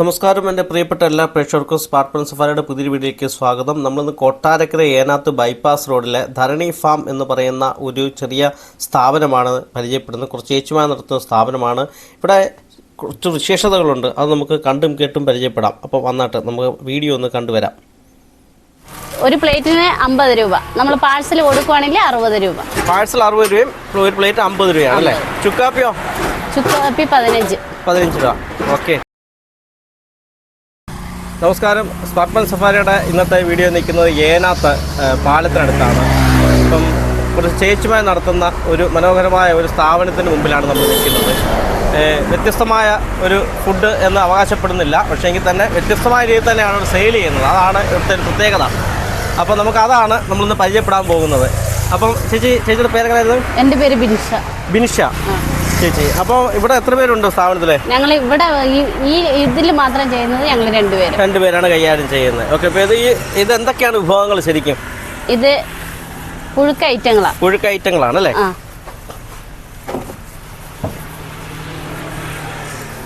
നമസ്കാരം എന്റെ പ്രിയപ്പെട്ട എല്ലാ പ്രേക്ഷകർക്കും സ്മാർട്ട് സഫാരിയുടെ പുതിയ വീഡിയോയ്ക്ക് സ്വാഗതം. നമ്മളിന്ന് കൊട്ടാരക്കര ഏനാത്ത് ബൈപ്പാസ് റോഡിലെ ധരണി ഫാം എന്ന് പറയുന്ന ഒരു ചെറിയ സ്ഥാപനമാണ് പരിചയപ്പെടുന്നത്. കുറച്ച് ഏച്ചുമായി നടത്തുന്ന സ്ഥാപനമാണ്. ഇവിടെ കുറച്ച് വിശേഷതകളുണ്ട്. അത് നമുക്ക് കണ്ടും കേട്ടും പരിചയപ്പെടാം. അപ്പോൾ വന്നിട്ട് നമുക്ക് വീഡിയോ ഒന്ന് കണ്ടുവരാം. ഒരു പ്ലേറ്റിന് അമ്പത് രൂപ. നമ്മൾ പാഴ്സൽ കൊടുക്കുവാണെങ്കിൽ അറുപത് രൂപ. പാഴ്സൽ അറുപത് രൂപയും ഒരു പ്ലേറ്റ് അമ്പത് രൂപയാണ് അല്ലേ? ചുക്കാപ്പിയോ? ചുക്കാപ്പി പതിനഞ്ച്. പതിനഞ്ച് രൂപ. ഓക്കെ. നമസ്കാരം. സ്മാർട്ട്മൻ സഫാരിയുടെ ഇന്നത്തെ വീഡിയോ നിൽക്കുന്നത് ഏനാത്ത് പാലത്തിനടുത്താണ്. ഇപ്പം കുറച്ച് ചേച്ചുമായി നടത്തുന്ന ഒരു മനോഹരമായ ഒരു സ്ഥാപനത്തിന് മുമ്പിലാണ് നമ്മൾ നിൽക്കുന്നത്. വ്യത്യസ്തമായ ഒരു ഫുഡ് എന്ന് അവകാശപ്പെടുന്നില്ല. പക്ഷേ എങ്കിൽ തന്നെ വ്യത്യസ്തമായ രീതിയിൽ തന്നെയാണ് അവർ സെയിൽ ചെയ്യുന്നത്. അതാണ് ഇവിടുത്തെ ഒരു പ്രത്യേകത. അപ്പോൾ നമുക്ക് അതാണ് നമ്മളിന്ന് പരിചയപ്പെടാൻ പോകുന്നത്. അപ്പം ചേച്ചി ചേച്ചിയുടെ പേരെങ്ങനെയായിരുന്നു? എന്റെ പേര് ബിനിഷ ബിനിഷ ചേച്ചി. അപ്പോൾ ഇവിടെ എത്ര പേരുണ്ടോ സ്ഥാപനത്തിലെ? ഞങ്ങൾ ഇവിടെ ഈ ഇതിൽ മാത്രം ചെയ്യുന്നത് ഞങ്ങൾ രണ്ടുപേരും. രണ്ടുപേരാണ് കൈകാര്യം ചെയ്യുന്നത്. ഓക്കെ അപ്പോൾ ഇത് ഈ ഇത് എന്തൊക്കെയാണ് വിഭവങ്ങൾ ശരിക്കും? ഇത് പുഴുക്ക ഐറ്റങ്ങളാണ് പുഴുക്ക ഐറ്റങ്ങളാണ് അല്ലേ?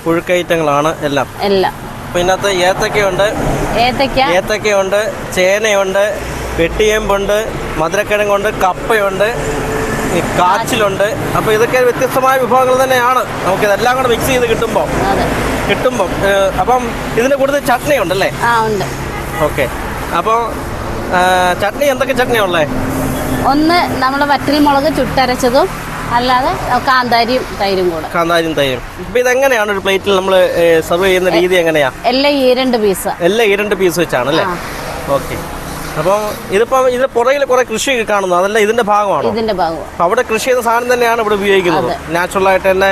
പുഴുക്ക ഐറ്റങ്ങളാണ് എല്ലാം. എല്ലാം. പിന്നത്തെ ഏത്തക്കയുണ്ട്. ഏത്തക്ക. ഏത്തക്കയുണ്ട് ചേനയുണ്ട് വെട്ടിയേമ്പുണ്ട് മധുരക്കിഴങ്ങുണ്ട് കപ്പയുണ്ട് കാച്ചിലുണ്ട്. അപ്പോൾ ഇതൊക്കെ വ്യത്യസ്തമായ വിഭവങ്ങൾ തന്നെയാണ്. നമുക്ക് ഇതെല്ലാം കൂടെ മിക്സ് ചെയ്ത് കിട്ടുമ്പോൾ കിട്ടുമ്പോൾ അപ്പം ഇതിന്റെ കൂടുതൽ ചട്നി ഉണ്ടല്ലേ? ഓക്കെ. അപ്പോൾ ചട്നി എന്തൊക്കെ ചട്നിയാണ് ഉള്ളേ? ഒന്ന് നമ്മൾ വറ്റൽ മുളക് ചുട്ടരച്ചതും അല്ലാതെ കാന്താരിയും തൈരും കൂടെ. കാന്താരിയും തൈരും. അപ്പൊ ഇതെങ്ങനെയാണ് ഒരു പ്ലേറ്റിൽ നമ്മൾ സെർവ് ചെയ്യുന്ന രീതി എങ്ങനെയാ? എല്ലാം ഈ രണ്ട് പീസ് എല്ലാം ഈ രണ്ട് പീസ് വെച്ചാണ് അല്ലേ? ഓക്കെ. അപ്പം ഇതിപ്പം ഇതിന്റെ പുറകിൽ കുറെ കൃഷി കാണുന്നു. അതല്ല ഇതിന്റെ ഭാഗമാണ്? ഇതിന്റെ ഭാഗം അപ്പൊ അവിടെ കൃഷി ചെയ്ത സാധനം തന്നെയാണ് ഇവിടെ ഉപയോഗിക്കുന്നത്. നാച്ചുറൽ ആയിട്ട് തന്നെ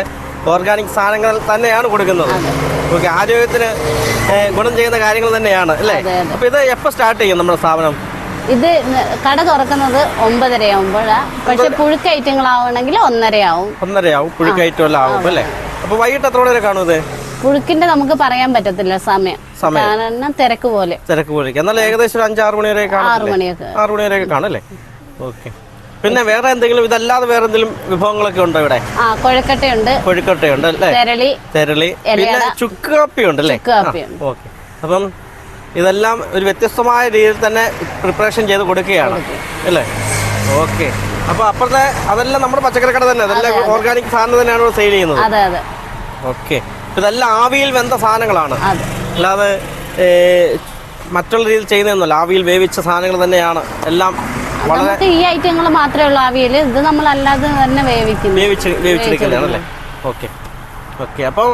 ഓർഗാനിക് സാധനങ്ങൾ തന്നെയാണ് കൊടുക്കുന്നത്. ഓക്കെ ആരോഗ്യത്തിന് ഗുണം ചെയ്യുന്ന കാര്യങ്ങൾ തന്നെയാണ് അല്ലേ. അപ്പൊ ഇത് എപ്പോ സ്റ്റാർട്ട് ചെയ്യും നമ്മുടെ സ്ഥാപനം? ഇത് കട തുറക്കുന്നത് ഒമ്പതര ആവുമ്പോഴാണ് പക്ഷെ പുഴുക്ക ഐറ്റങ്ങളാവണമെങ്കിൽ ആവും പുഴുക്ക പുഴുക്കയറ്റം എല്ലാം ആവും അല്ലേ? അപ്പൊ വൈകിട്ട് എത്ര വരെ കാണും ഇത്? പുഴുക്കിന്റെ നമുക്ക് പറയാൻ പറ്റത്തില്ല സമയം. കാരണം തിരക്ക് പോലെ. തിരക്ക് പോലെ. എന്നാൽ ഏകദേശം ഒരു അഞ്ചാറ് മണി വരെ ആറു മണിയൊക്കെ. ആറ് മണി വരെയൊക്കെ കാണല്ലേ ഓക്കെ. പിന്നെ വേറെ എന്തെങ്കിലും ഇതല്ലാതെ വേറെ എന്തെങ്കിലും വിഭവങ്ങളൊക്കെ ഉണ്ടോ ഇവിടെ? ആ കൊഴക്കട്ടയുണ്ട്. കൊഴുക്കട്ടയുണ്ട് അല്ലേ? തെരളി തെരളി. പിന്നെ ചുക്ക് കാപ്പി ഉണ്ട് അല്ലേ. ഓക്കെ. അപ്പം ഇതെല്ലാം ഒരു വ്യത്യസ്തമായ രീതിയിൽ തന്നെ പ്രിപ്പറേഷൻ ചെയ്ത് കൊടുക്കുകയാണ്. അല്ലേ? ഓക്കെ. അപ്പൊ അപ്പുറത്തെ അതെല്ലാം നമ്മുടെ പച്ചക്കറി കട തന്നെ. അതെല്ലാം ഓർഗാനിക് സാധനം തന്നെയാണ് സെയിൽ ചെയ്യുന്നത്. ഓക്കെ. ഇതെല്ലാം ആവിയിൽ വെന്ത സാധനങ്ങളാണ്. അല്ലാതെ മറ്റുള്ള രീതിയിൽ ചെയ്യുന്നതൊന്നുമല്ല. ആവിയിൽ വേവിച്ച സാധനങ്ങൾ തന്നെയാണ്. എല്ലാം വളരെ ഈ ഐറ്റങ്ങൾ മാത്രമേ ഉള്ളൂ ആവിയിൽ. ഇത് നമ്മൾ അല്ലാതെ തന്നെ വേവിക്കുന്നു. വേവിച്ച് വേവിച്ചെടുക്കുന്നതാണല്ലേ ഓക്കെ. ഓക്കെ. അപ്പോൾ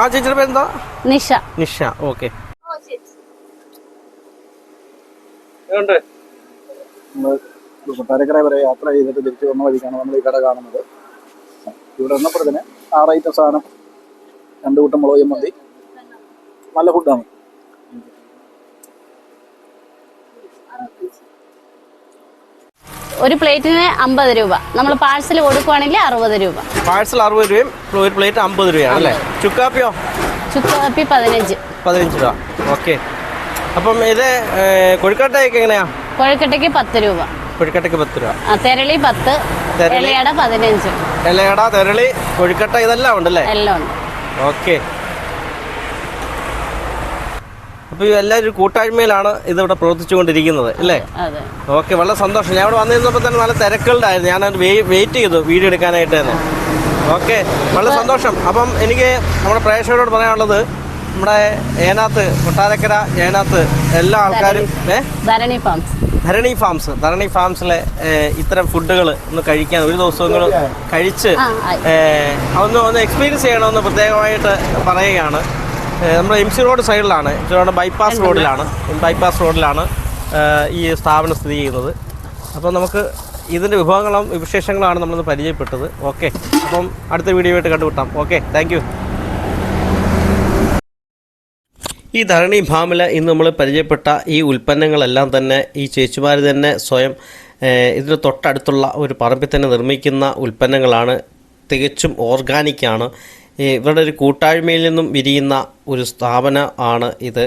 ആ ചേച്ചിയുടെ പേര് എന്താ നിഷ. നിഷ. ഓക്കെ. യാത്ര ചെയ്തിട്ട് തിരിച്ചു വന്ന വഴിക്കാണ് നമ്മൾ ഈ കട കാണുന്നത്. ഇവിടെ വന്നപ്പോഴത്തേന് ആറ് ഐറ്റം സാധനം രണ്ട് കൂട്ടം മുളക് മന്തി നല്ല ഫുഡാണ് ഒരു പ്ലേറ്റിന് അമ്പത് രൂപ. നമ്മൾ പാഴ്സൽ കൊടുക്കുവാണെങ്കിൽ അറുപത് രൂപ. പാഴ്സൽ അറുപത് രൂപയും ഒരു പ്ലേറ്റ് അമ്പത് രൂപയാണ് അല്ലേ? ചുക്കാപ്പിയോ? ചുക്കാപ്പി പതിനഞ്ച്. പതിനഞ്ച് രൂപ. ഓക്കെ അപ്പം ഇത് കൊഴുക്കട്ടയൊക്കെ എങ്ങനെയാ? കൊഴുക്കട്ടയ്ക്ക് പത്ത് രൂപ. കൊഴുക്കട്ടയ്ക്ക് പത്ത് രൂപ. തെരളി പത്ത് ഇലയട പതിനഞ്ച്. ഇലയട തെരളി കൊഴുക്കട്ട ഇതെല്ലാം ഉണ്ടല്ലേ? എല്ലാം ഉണ്ട്. ഓക്കെ. അപ്പോൾ എല്ലാവരും ഒരു കൂട്ടായ്മയിലാണ് ഇതിവിടെ പ്രവർത്തിച്ചുകൊണ്ടിരിക്കുന്നത് അല്ലേ? ഓക്കെ വളരെ സന്തോഷം. ഞാൻ ഇവിടെ വന്നിരുന്നപ്പോൾ തന്നെ നല്ല തിരക്കുകളുണ്ടായിരുന്നു. ഞാൻ വെയിറ്റ് ചെയ്തു വീഡിയോ എടുക്കാനായിട്ട് തന്നെ. ഓക്കെ വളരെ സന്തോഷം. അപ്പം എനിക്ക് നമ്മുടെ പ്രേക്ഷകരോട് പറയാനുള്ളത് നമ്മുടെ ഏനാത്ത് കൊട്ടാരക്കര ഏനാത്ത് എല്ലാ ആൾക്കാരും ധരണി ഫാംസ്. ധരണി ഫാംസ്. ധരണി ഫാംസിലെ ഇത്തരം ഫുഡുകൾ ഒന്ന് കഴിക്കാൻ ഒരു ദിവസം കഴിച്ച് ഒന്ന് ഒന്ന് എക്സ്പീരിയൻസ് ചെയ്യണമെന്ന് പ്രത്യേകമായിട്ട് പറയുകയാണ്. നമ്മൾ നമ്മുടെ എം സി റോഡ് സൈഡിലാണ് എം സി റോഡ് ബൈപ്പാസ് റോഡിലാണ് ബൈപ്പാസ് റോഡിലാണ് ഈ സ്ഥാപനം സ്ഥിതി ചെയ്യുന്നത്. അപ്പോൾ നമുക്ക് ഇതിന്റെ വിഭവങ്ങളും വിശേഷങ്ങളാണ് നമ്മളിന്ന് പരിചയപ്പെട്ടത്. ഓക്കെ. അപ്പം അടുത്ത വീഡിയോ ആയിട്ട് കണ്ടുവിട്ടാം ഓക്കെ. താങ്ക് യു ഈ ധരണി ഫാമിൽ ഇന്ന് നമ്മൾ പരിചയപ്പെട്ട ഈ ഉൽപ്പന്നങ്ങളെല്ലാം തന്നെ ഈ ചേച്ചിമാർ തന്നെ സ്വയം ഇതിന് തൊട്ടടുത്തുള്ള ഒരു പറമ്പിൽ തന്നെ നിർമ്മിക്കുന്ന ഉൽപ്പന്നങ്ങളാണ്. തികച്ചും ഓർഗാനിക്കാണ് ഇവരുടെ ഒരു കൂട്ടായ്മയിൽ നിന്നും വിരിയുന്ന ഒരു സ്ഥാപനം ആണ് ഇത്.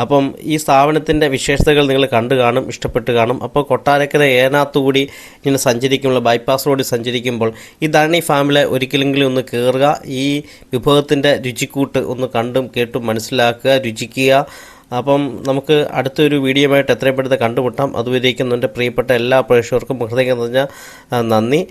അപ്പം ഈ സ്ഥാപനത്തിന്റെ വിശേഷതകൾ നിങ്ങൾ കണ്ടു കാണും ഇഷ്ടപ്പെട്ട് കാണും. അപ്പോൾ കൊട്ടാരക്കര ഏനാത്തുകൂടി ഇങ്ങനെ സഞ്ചരിക്കുമ്പോൾ ബൈപ്പാസ് റോഡിൽ സഞ്ചരിക്കുമ്പോൾ ഈ ധരണി ഫാമിലെ ഒരിക്കലെങ്കിലും ഒന്ന് കയറുക ഈ വിഭവത്തിന്റെ രുചിക്കൂട്ട് ഒന്ന് കണ്ടും കേട്ടും മനസ്സിലാക്കുക രുചിക്കുക. അപ്പം നമുക്ക് അടുത്തൊരു വീഡിയോയുമായിട്ട് എത്രയും പെട്ടെന്ന് കണ്ടുമുട്ടാം. അതുവരേക്കും എന്റെ പ്രിയപ്പെട്ട എല്ലാ പ്രേക്ഷകർക്കും ഹൃദയം നിറഞ്ഞ നന്ദി.